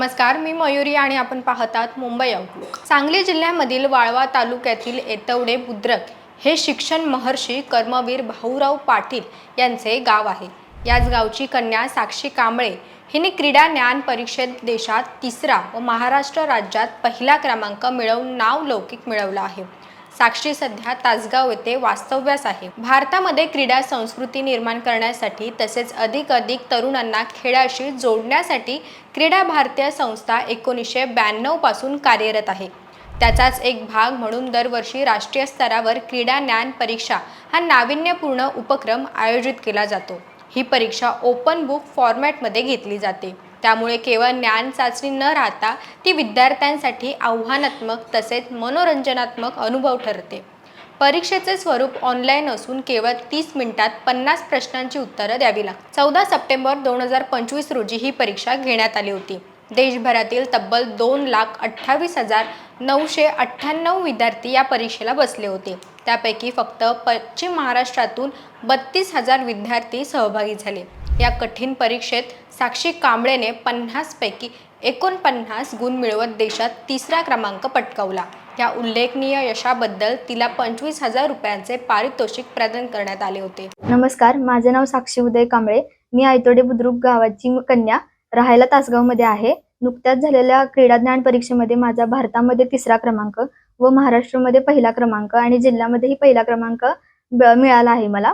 नमस्कार मी मयुरी आणि आपण पाहतात मुंबई आउटलुक सांगली जिल्ह्यामधील वाळवा तालुक्यातील येतवडे बुद्रक हे शिक्षण महर्षी कर्मवीर भाऊराव पाटील यांचे गाव आहे. याच गावची कन्या साक्षी कांबळे हिने क्रीडा ज्ञान परीक्षेत देशात तिसरा व महाराष्ट्र राज्यात पहिला क्रमांक मिळवून नाव लौकिक मिळवला आहे. साक्षी सध्या तासगाव येथे वास्तव्यास आहे. भारतामध्ये क्रीडा संस्कृती निर्माण करण्यासाठी तसेच अधिक अधिक तरुणांना खेळाशी जोडण्यासाठी क्रीडा भारतीय संस्था एकोणीसशे ब्याण्णवपासून कार्यरत आहे. त्याचाच एक भाग म्हणून दरवर्षी राष्ट्रीय स्तरावर क्रीडा ज्ञान परीक्षा हा नाविन्यपूर्ण उपक्रम आयोजित केला जातो. ही परीक्षा ओपन बुक फॉर्मॅटमध्ये घेतली जाते. त्यामुळे केवळ ज्ञान चाचणी न राहता ती विद्यार्थ्यांसाठी आव्हानात्मक तसेच मनोरंजनात्मक अनुभव ठरते. परीक्षेचे स्वरूप ऑनलाईन असून केवळ तीस मिनिटात पन्नास प्रश्नांची उत्तरं द्यावी लागतात चौदा सप्टेंबर दोन हजार पंचवीस रोजी ही परीक्षा घेण्यात आली होती. देशभरातील तब्बल दोन लाख अठ्ठावीस हजार नऊशे अठ्ठ्याण्णव विद्यार्थी या परीक्षेला बसले होते. त्यापैकी फक्त पश्चिम महाराष्ट्रातून बत्तीस हजार विद्यार्थी सहभागी झाले. या कठीण परीक्षेत साक्षी कांबळेने पन्नासपैकी एकोणपन्नास गुण मिळवत देशात तिसरा क्रमांक पटकावला. या उल्लेखनीय यशाबद्दल तिला पंचवीस हजार रुपयांचे पारितोषिक प्रदान करण्यात आले होते. नमस्कार माझे नाव साक्षी उदय कांबळे. मी आयतोडे बुद्रुक गावाची कन्या. राहायला तासगावमध्ये आहे. नुकत्याच झालेल्या क्रीडा ज्ञान परीक्षेमध्ये माझा भारतामध्ये तिसरा क्रमांक व महाराष्ट्रामध्ये पहिला क्रमांक आणि जिल्ह्यामध्येही पहिला क्रमांक मिळाला आहे मला.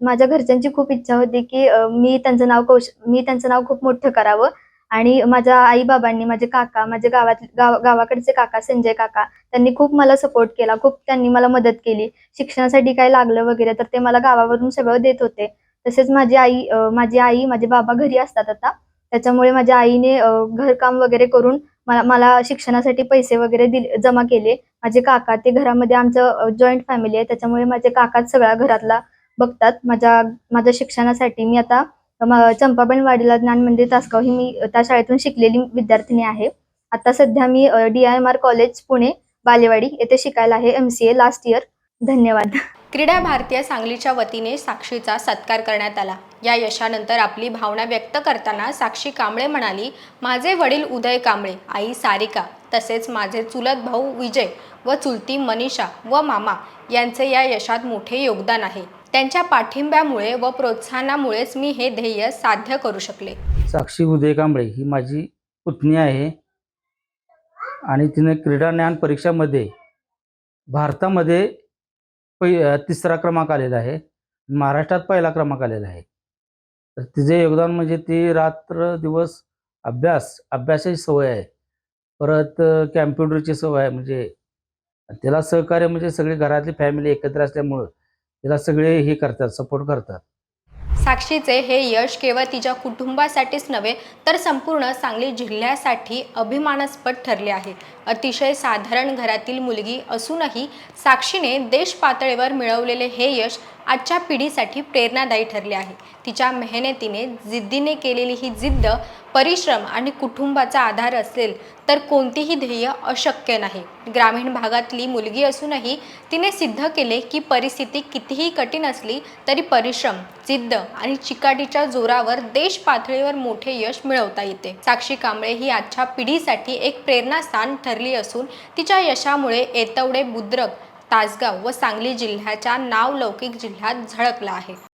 माझ्या घरच्यांची खूप इच्छा होती की मी त्यांचं नाव कौश मी त्यांचं नाव खूप मोठं करावं. आणि माझ्या आई बाबांनी माझे काका माझे गावात गाव गावाकडचे काका संजय काका त्यांनी खूप मला सपोर्ट केला. खूप त्यांनी मला मदत केली. शिक्षणासाठी काय लागलं वगैरे तर ते मला गावावरून सगळं देत होते. तसेच माझी आई माझी आई माझे बाबा घरी असतात आता. त्याच्यामुळे माझ्या आईने घरकाम वगैरे करून मला मला शिक्षणासाठी पैसे वगैरे दिले जमा केले. माझे काका ते घरामध्ये आमचं जॉईंट फॅमिली आहे. त्याच्यामुळे माझे काकाच सगळा घरातला बघतात. माझ्या माझ्या शिक्षणासाठी मी आता म- वाडीला ज्ञान मंदिर तासगाव ही मी त्या शाळेतून शिकलेली विद्यार्थिनी आहे. आता सध्या मी D I M R college Pune Balewadi येथे शिकायला आहे. M C A last year धन्यवाद. क्रीडा भारतीय सांगलीच्या वतीने साक्षीचा सत्कार करण्यात आला. या यशानंतर आपली भावना व्यक्त करताना साक्षी कांबळे म्हणाली माझे वडील उदय कांबळे आई सारिका तसेच माझे चुलत भाऊ विजय व चुलती मनीषा व मामा यांचे या यशात मोठे योगदान आहे. त्यांच्या पाठिंब्यामुळे व प्रोत्साहनामुळेच मी हे ध्येय साध्य करू शकले. साक्षी उदय कांबळे ही माझी पुतणी आहे. आणि तिने क्रीडा ज्ञान परीक्षामध्ये भारतामध्ये पै तिसरा क्रमांक आलेला आहे. महाराष्ट्रात पहिला क्रमांक आलेला आहे. तर तिचे योगदान म्हणजे ती रात्र दिवस अभ्यास अभ्यासाची सवय आहे. परत कॅम्प्युटरची सवय आहे. म्हणजे तिला सहकार्य म्हणजे सगळी घरातली फॅमिली एकत्र असल्यामुळं तिला सगळे हे करतात सपोर्ट करतात. साक्षीचे हे यश केवळ तिच्या कुटुंबासाठीच नव्हे तर संपूर्ण सांगली जिल्ह्यासाठी अभिमानास्पद ठरले आहे. अतिशय साधारण घरातील मुलगी असूनही साक्षीने देश पातळीवर मिळवलेले हे यश आजच्या पिढीसाठी प्रेरणादायी ठरले आहे. तिच्या मेहनतीने जिद्दीने केलेली ही जिद्द परिश्रम आणि कुटुंबाचा आधार असेल तर कोणतीही ध्येय अशक्य नाही. ग्रामीण भागातली मुलगी असूनही तिने सिद्ध केले की परिस्थिती कितीही कठीण असली तरी परिश्रम जिद्द आणि चिकाटीच्या जोरावर देश पातळीवर मोठे यश मिळवता येते. साक्षी कांबळे ही आजच्या पिढीसाठी एक प्रेरणास्थान ठरली असून तिच्या यशामुळे येतवडे बुद्रक तासगाव व सांगली जिल्ह्याच्या नाव लौकिक जिल्ह्यात झळकला आहे.